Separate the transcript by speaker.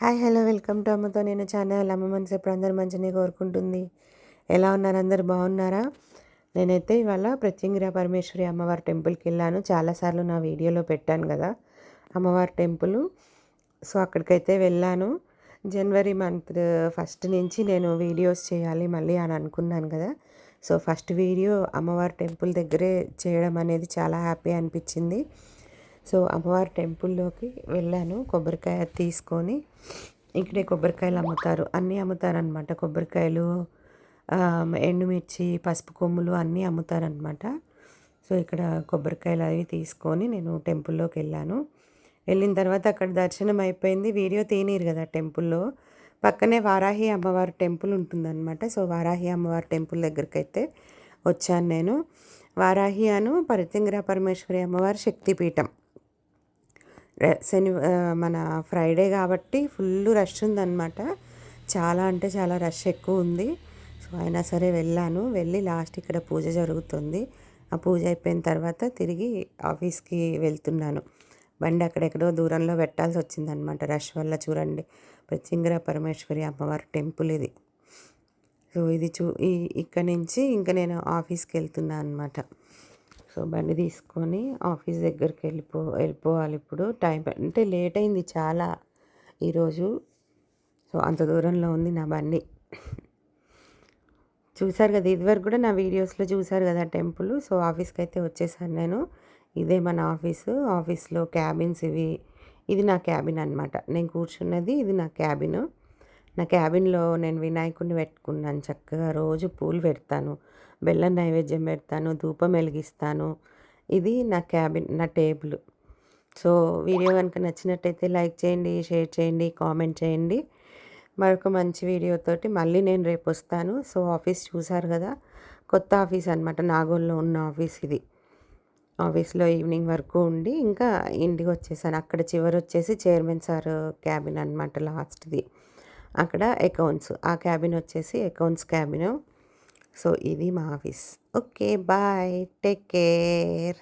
Speaker 1: Hi hello welcome to అమ్మతో నేను channel. అమ్మ మనసు ఎప్పుడు అందరు మంచినే కోరుకుంటుంది. ఎలా ఉన్నారు? అందరు బాగున్నారా? నేనైతే ఇవాళ ప్రత్యంగిర పరమేశ్వరి అమ్మవారి టెంపుల్కి వెళ్ళాను. చాలాసార్లు నా వీడియోలో పెట్టాను కదా అమ్మవారి టెంపుల్. సో అక్కడికైతే వెళ్ళాను. జనవరి మంత్ ఫస్ట్ నుంచి నేను వీడియోస్ చేయాలి మళ్ళీ అని అనుకున్నాను కదా. సో ఫస్ట్ వీడియో అమ్మవారి టెంపుల్ దగ్గరే చేయడం అనేది చాలా హ్యాపీ అనిపించింది. సో అమ్మవారి టెంపుల్లోకి వెళ్ళాను. కొబ్బరికాయ తీసుకొని ఇక్కడే కొబ్బరికాయలు అమ్ముతారు. అన్నీ అమ్ముతారనమాట కొబ్బరికాయలు ఎండుమిర్చి పసుపు కొమ్ములు అన్నీ అమ్ముతారనమాట సో ఇక్కడ కొబ్బరికాయలు అవి తీసుకొని నేను టెంపుల్లోకి వెళ్ళాను. వెళ్ళిన తర్వాత అక్కడ దర్శనం అయిపోయింది. వీడియో తీనిరు కదా టెంపుల్లో. పక్కనే వారాహి అమ్మవారి టెంపుల్ ఉంటుందన్నమాట. సో వారాహి అమ్మవారి టెంపుల్ దగ్గరికి అయితే వచ్చాను నేను. వారాహి అను పరితింగ్ర పరమేశ్వరి అమ్మవారి శక్తిపీఠం. శని మన ఫ్రైడే కాబట్టి ఫుల్ రష్ ఉందన్నమాట. చాలా అంటే చాలా రష్ ఎక్కువ ఉంది. సో అయినా సరే వెళ్ళాను. వెళ్ళి లాస్ట్ ఇక్కడ పూజ జరుగుతుంది. ఆ పూజ అయిపోయిన తర్వాత తిరిగి ఆఫీస్కి వెళ్తున్నాను. బండి అక్కడెక్కడో దూరంలో పెట్టాల్సి వచ్చిందనమాట రష్ వల్ల చూడండి. ప్రత్యంగర పరమేశ్వరి అమ్మవారి టెంపుల్ ఇది. సో ఇది చూ ఇక్కడ నుంచి ఇంకా నేను ఆఫీస్కి వెళ్తున్నాను అనమాట సో బండి తీసుకొని ఆఫీస్ దగ్గరికి వెళ్ళిపో వెళ్ళిపోవాలి ఇప్పుడు. టైం అంటే లేట్ అయింది చాలా ఈరోజు. సో అంత దూరంలో ఉంది నా బండి. చూశారు కదా ఇదివరకు కూడా నా వీడియోస్లో చూశారు కదా టెంపుల్. సో ఆఫీస్కి అయితే వచ్చేసాను నేను. ఇదే మన ఆఫీసు. ఆఫీస్లో క్యాబిన్స్ ఇవి. ఇది నా క్యాబిన్ అనమాట నేను కూర్చున్నది ఇది నా క్యాబిన్. నా క్యాబిన్లో నేను వినాయకుడిని పెట్టుకున్నాను. చక్కగా రోజు పూలు పెడతాను. బెల్లం నైవేద్యం పెడతాను. ధూపం వెలిగిస్తాను. ఇది నా క్యాబిన్ నా టేబుల్. సో వీడియో కనుక నచ్చినట్టయితే లైక్ చేయండి షేర్ చేయండి కామెంట్ చేయండి. మరొక మంచి వీడియోతోటి మళ్ళీ నేను రేపు వస్తాను. సో ఆఫీస్ చూసారు కదా? కొత్త ఆఫీస్ అనమాట నాగోల్లో ఉన్న ఆఫీస్ ఇది. ఆఫీస్లో ఈవినింగ్ వరకు ఉండి ఇంకా ఇంటికి వచ్చేసాను. అక్కడ చివరి వచ్చేసి చైర్మన్ సార్ క్యాబిన్ అనమాట లాస్ట్ది. అక్కడ అకౌంట్స్. ఆ క్యాబిన్ వచ్చేసి అకౌంట్స్ క్యాబిన్. సో ఇది మా office. Okay bye. Take care.